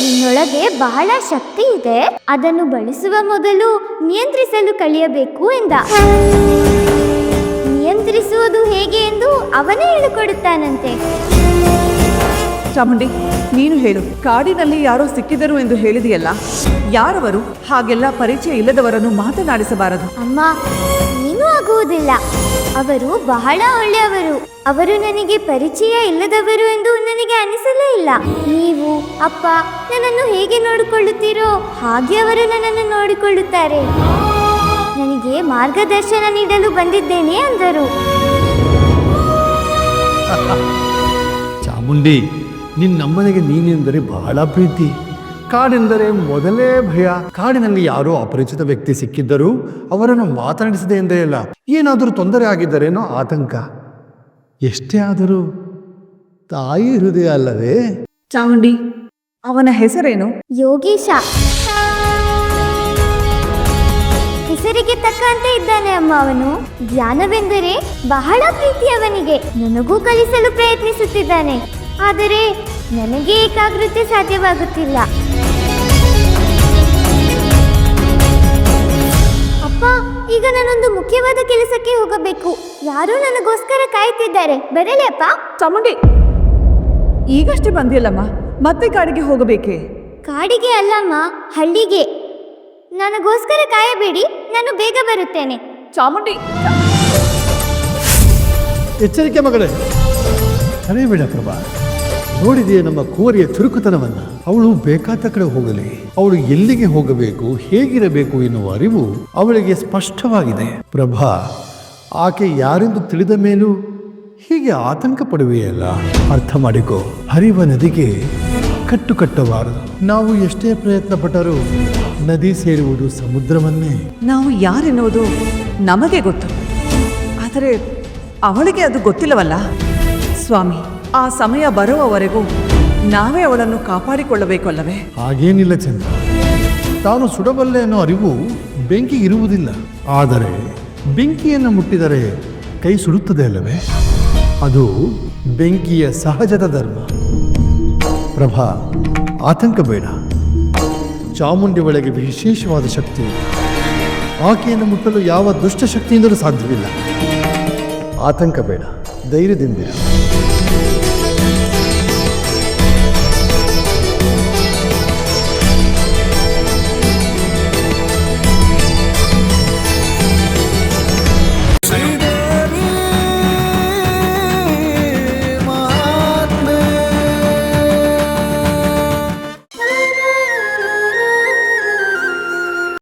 ನಿನ್ನೊಳಗೆ ಬಹಳ ಶಕ್ತಿ ಇದೆ. ಅದನ್ನು ಬಳಸುವ ಮೊದಲು ನಿಯಂತ್ರಿಸಲು ಕಲಿಯಬೇಕು ಎಂದ. ನಿಯಂತ್ರಿಸುವುದು ಹೇಗೆ ಎಂದು ಅವನೇ ಹೇಳಿಕೊಡುತ್ತಾನಂತೆ. ಚಾಮುಂಡಿ ನೀನು ಹೇಳು ಕಾಡಿನಲ್ಲಿ ಯಾರೋ ಸಿಕ್ಕಿದರು ಎಂದು ಹೇಳಿದೆಯಲ್ಲ? ಯಾರವರು? ಹಾಗೆಲ್ಲ ಪರಿಚಯ ಇಲ್ಲದವರನ್ನು ಮಾತನಾಡಿಸಬಾರದು. ಅಮ್ಮ ಆಗುವುದಿಲ್ಲ ಅವರು ಬಹಳ ಒಳ್ಳೆಯವರು. ಅವರು ನನಗೆ ಪರಿಚಯ ಇಲ್ಲದವರು ಎಂದು ನನಗೆ ಅನಿಸಲೇ ಇಲ್ಲ. ನೀವು, ಅಪ್ಪ, ನನ್ನನ್ನು ಹೇಗೆ ನೋಡಿಕೊಳ್ಳುತ್ತೀರೋ ಹಾಗೆ ಅವರು ನನ್ನನ್ನು ನೋಡಿಕೊಳ್ಳುತ್ತಾರೆ. ನನಗೆ ಮಾರ್ಗದರ್ಶನ ನೀಡಲು ಬಂದಿದ್ದೇನೆ ಅಂದರು. ಚಾಮುಂಡಿ, ನಿನ್ನಮ್ಮನಿಗೆ ನೀನೆಂದರೆ ಬಹಳ ಪ್ರೀತಿ. ಕಾಡೆಂದರೆ ಮೊದಲೇ ಭಯ. ಕಾಡಿನಲ್ಲಿ ಯಾರೋ ಅಪರಿಚಿತ ವ್ಯಕ್ತಿ ಸಿಕ್ಕಿದ್ದರೂ ಅವರನ್ನು ಮಾತನಾಡಿಸದೆ ಎಂದೇ ಇಲ್ಲ ಏನಾದರೂ ತೊಂದರೆ ಆಗಿದ್ದರೇನೋ ಆತಂಕ. ಎಷ್ಟೇ ಆದರೂ ತಾಯಿ ಹೃದಯ ಅಲ್ಲವೇ ಚಾಮುಂಡಿ ಅವನ ಹೆಸರೇನು? ಯೋಗೀಶ. ಹೆಸರಿಗೆ ತಕ್ಕಂತೆ ಇದ್ದಾನೆ ಅಮ್ಮ ಅವನು. ಧ್ಯಾನವೆಂದರೆ ಬಹಳ ಪ್ರೀತಿ ಅವನಿಗೆ. ನನಗೂ ಕಲಿಸಲು ಪ್ರಯತ್ನಿಸುತ್ತಿದ್ದಾನೆ. ಆದರೆ ನನಗೆ ಏಕಾಗ್ರತೆ ಸಾಧ್ಯವಾಗುತ್ತಿಲ್ಲ. ಈಗ ನಾನೊಂದು ಮುಖ್ಯವಾದ ಕೆಲಸಕ್ಕೆ ಹೋಗಬೇಕು. ಯಾರೋ ನನಗೋಸ್ಕರ ಕಾಯುತ್ತಿದ್ದಾರೆ. ಬರಲಿ ಅಪ್ಪ. ಚಾಮುಂಡಿ ಈಗಷ್ಟೇ ಬಂದಿಲ್ಲಮ್ಮ ಮತ್ತೆ ಕಾಡಿಗೆ ಹೋಗಬೇಕೆ? ಕಾಡಿಗೆ ಅಲ್ಲಮ್ಮ ಹಳ್ಳಿಗೆ. ನನಗೋಸ್ಕರ ಕಾಯಬೇಡಿ ನಾನು ಬೇಗ ಬರುತ್ತೇನೆ. ಚಾಮುಂಡಿ. ಎಚ್ಚರಿಕೆ ಮಗಳೇ ಕರೆಯಬೇಡ ಪ್ರಭಾ. ನೋಡಿದೆಯೇ ನಮ್ಮ ಕೋರಿಯ ಚುರುಕುತನವನ್ನ? ಅವಳು ಬೇಕಾದ ಕಡೆ ಹೋಗಲಿ. ಅವಳು ಎಲ್ಲಿಗೆ ಹೋಗಬೇಕು, ಹೇಗಿರಬೇಕು ಎನ್ನುವ ಅರಿವು ಅವಳಿಗೆ ಸ್ಪಷ್ಟವಾಗಿದೆ. ಪ್ರಭಾ, ಆಕೆ ಯಾರೆಂದು ತಿಳಿದ ಮೇಲೂ ಹೀಗೆ ಆತಂಕ ಪಡುವೆಯಲ್ಲ ಅರ್ಥ ಮಾಡಿಕೋ. ಹರಿವ ನದಿಗೆ ಕಟ್ಟು ಕಟ್ಟಬಾರದು. ನಾವು ಎಷ್ಟೇ ಪ್ರಯತ್ನ ಪಟ್ಟರೂ ನದಿ ಸೇರುವುದು ಸಮುದ್ರವನ್ನೇ. ನಾವು ಯಾರೆನ್ನುವುದು ನಮಗೆ ಗೊತ್ತು. ಆದರೆ ಅವಳಿಗೆ ಅದು ಗೊತ್ತಿಲ್ಲವಲ್ಲ? ಸ್ವಾಮಿ ಆ ಸಮಯ ಬರುವವರೆಗೂ ನಾವೇ ಅವಳನ್ನು ಕಾಪಾಡಿಕೊಳ್ಳಬೇಕಲ್ಲವೇ? ಹಾಗೇನಿಲ್ಲ ಚಂದ್ರ. ತಾನು ಸುಡಬಲ್ಲೆ ಅನ್ನೋ ಅರಿವು ಬೆಂಕಿ ಇರುವುದಿಲ್ಲ. ಆದರೆ ಬೆಂಕಿಯನ್ನು ಮುಟ್ಟಿದರೆ ಕೈ ಸುಡುತ್ತದೆ ಅಲ್ಲವೇ? ಅದು ಬೆಂಕಿಯ ಸಹಜದ ಧರ್ಮ. ಪ್ರಭಾ, ಆತಂಕ ಬೇಡ. ಚಾಮುಂಡಿ ಒಳಗೆ ವಿಶೇಷವಾದ ಶಕ್ತಿ. ಆಕೆಯನ್ನು ಮುಟ್ಟಲು ಯಾವ ದುಷ್ಟ ಶಕ್ತಿಯಿಂದಲೂ ಸಾಧ್ಯವಿಲ್ಲ. ಆತಂಕ ಬೇಡ. ಧೈರ್ಯದಿಂದಿರು.